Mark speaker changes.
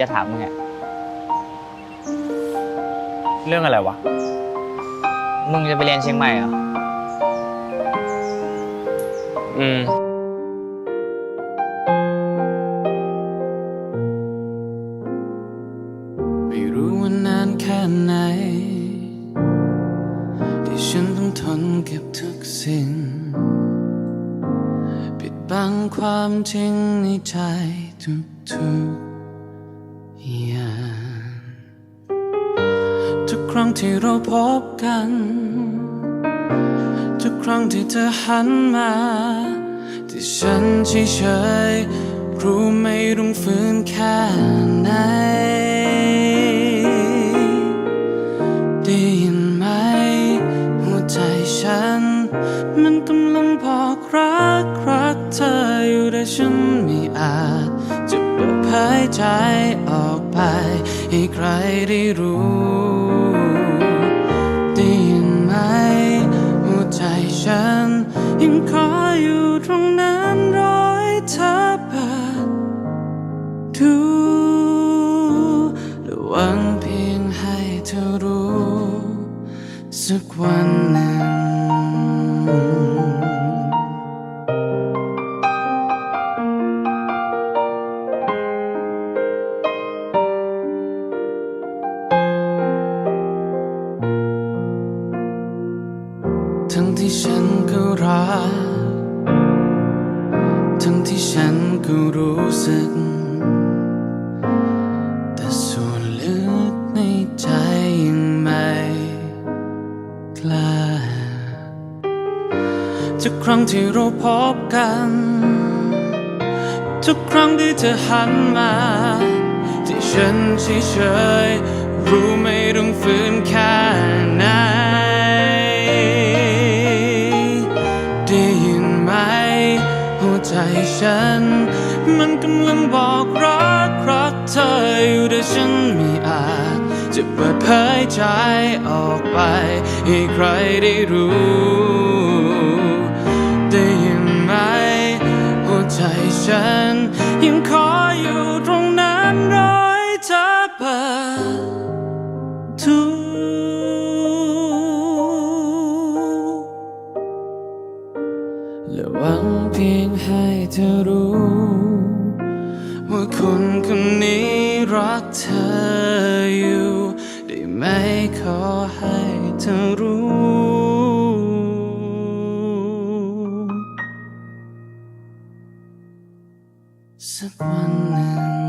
Speaker 1: จะถามมึงอะ
Speaker 2: เรื่องอะไรวะ
Speaker 1: มึงจะไปเรียนเชียงใหม่เหรอ
Speaker 2: อืม
Speaker 3: ไม่รู้ว่านานแค่ไหน ที่ฉันต้องทนเก็บทุกสิ่ง ปิดบังความจริงในใจทุกๆ อย่างทุกครั้งที่เราพบกัน ทุกครั้งที่เธอหันมา ที่ฉันเฉยๆรู้ไม่ต้องฝืนแค่ไหนได้ยินไหม หัวใจฉัน มันกำลังบอกรักรักเธออยู่แต่ฉันไม่อาจ ยใจออกไป ให้ใครได้รู้ได้ยินไหมหัวใจฉัน ยังคอยอยู่ตรงนั้นรอให้เธอเปิดดูและหวังเพียงให้เธอรู้ สักวันหนึ่ง ทั้งที่ฉันก็รัก ทั้งที่ฉันก็รู้สึก แต่ส่วนลึกในใจยังไม่กล้าทุกครั้งที่เราพบกัน ทุกครั้งที่เธอหันมา ที่ฉันเฉยๆรู้ไม่ต้องฝืนแค่ไหน ฉัน มันกำลังบอกรักรักเธออยู่แต่ฉันไม่อาจ จะเปิดเผยใจออกไป ให้ใครได้รู้ ได้ยินไหมหัวใจฉันยังคอย วังเพียงให้เธอรู้ ว่าคนคนนี้รักเธออยู่ ได้ไหมขอให้เธอรู้ สักวันหนึ่ง